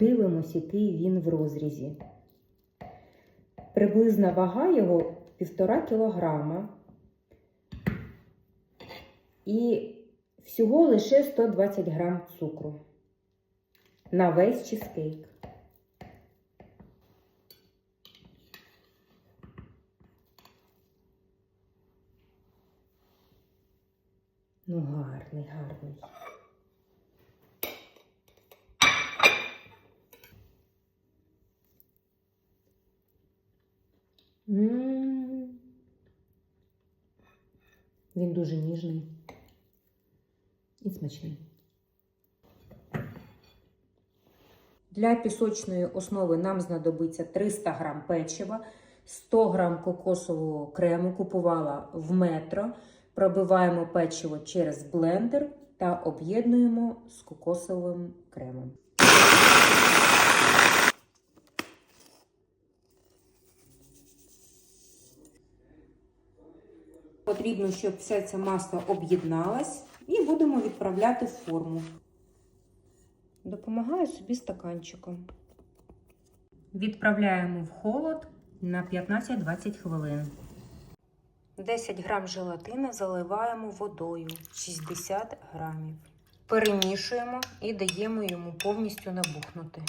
Подивимось, який він в розрізі. Приблизна вага його 1,5 кілограма. І всього лише 120 грам цукру на весь чизкейк. Ну, гарний, гарний. Він дуже ніжний і смачний. Для пісочної основи нам знадобиться 300 г печива, 100 г кокосового крему купувала в метро. Пробиваємо печиво через блендер та об'єднуємо з кокосовим кремом. Потрібно, щоб все це масло об'єдналось і будемо відправляти в форму. Допомагаю собі стаканчиком. Відправляємо в холод на 15-20 хвилин. 10 грам желатина заливаємо водою 60 грамів. Перемішуємо і даємо йому повністю набухнути.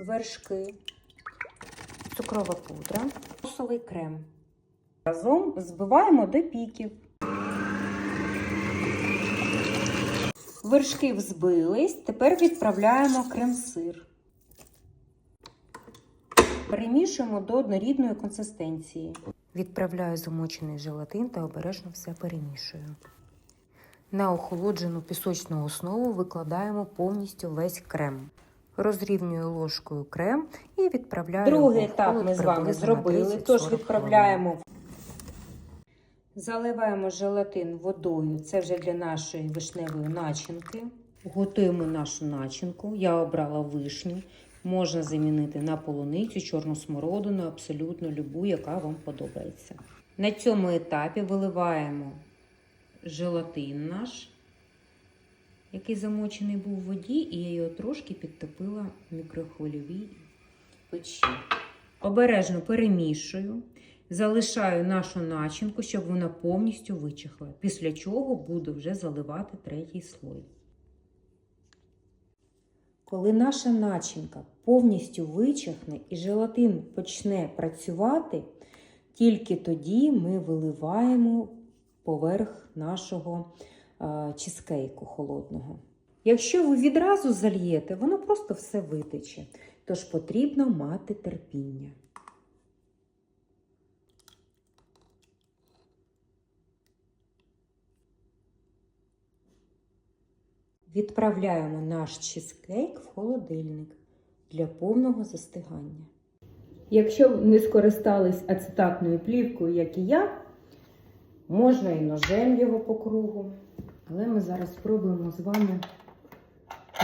Вершки, цукрова пудра, кокосовий крем. Разом збиваємо до піків. Вершки взбились, тепер відправляємо крем-сир. Перемішуємо до однорідної консистенції. Відправляю замочений желатин та обережно все перемішую. На охолоджену пісочну основу викладаємо повністю весь крем. Розрівнюю ложкою крем і відправляю. Другий етап ми з вами зробили, тож відправляємо Заливаємо желатин водою. Це вже для нашої вишневої начинки. Готуємо нашу начинку. Я обрала вишню. Можна замінити на полуницю, чорну смородину, абсолютно любу, яка вам подобається. На цьому етапі виливаємо желатин наш, який замочений був в воді, і я його трошки підтопила в мікрохвильовій печі. Обережно перемішую. Залишаю нашу начинку, щоб вона повністю вичахла. Після чого буду вже заливати третій слой. Коли наша начинка повністю вичахне і желатин почне працювати, тільки тоді ми виливаємо поверх нашого е, чизкейку холодного. Якщо ви відразу зальєте, воно просто все витече. Тож потрібно мати терпіння. Відправляємо наш чизкейк в холодильник для повного застигання. Якщо не скористались ацетатною плівкою, як і я, можна і ножем його по кругу. Але ми зараз спробуємо з вами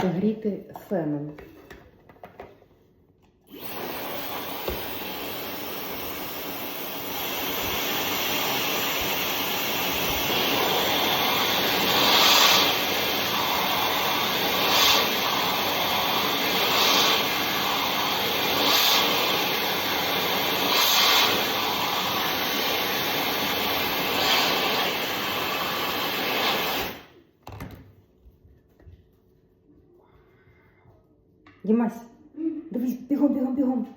прогріти феном. Дімась, дивись, бігом, бігом, бігом.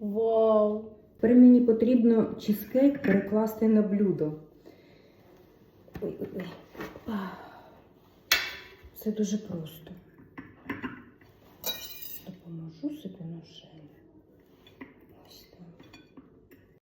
Вау! Тепер мені потрібно чизкейк перекласти на блюдо. Ой, ой, ой. Це дуже просто. Допоможу собі.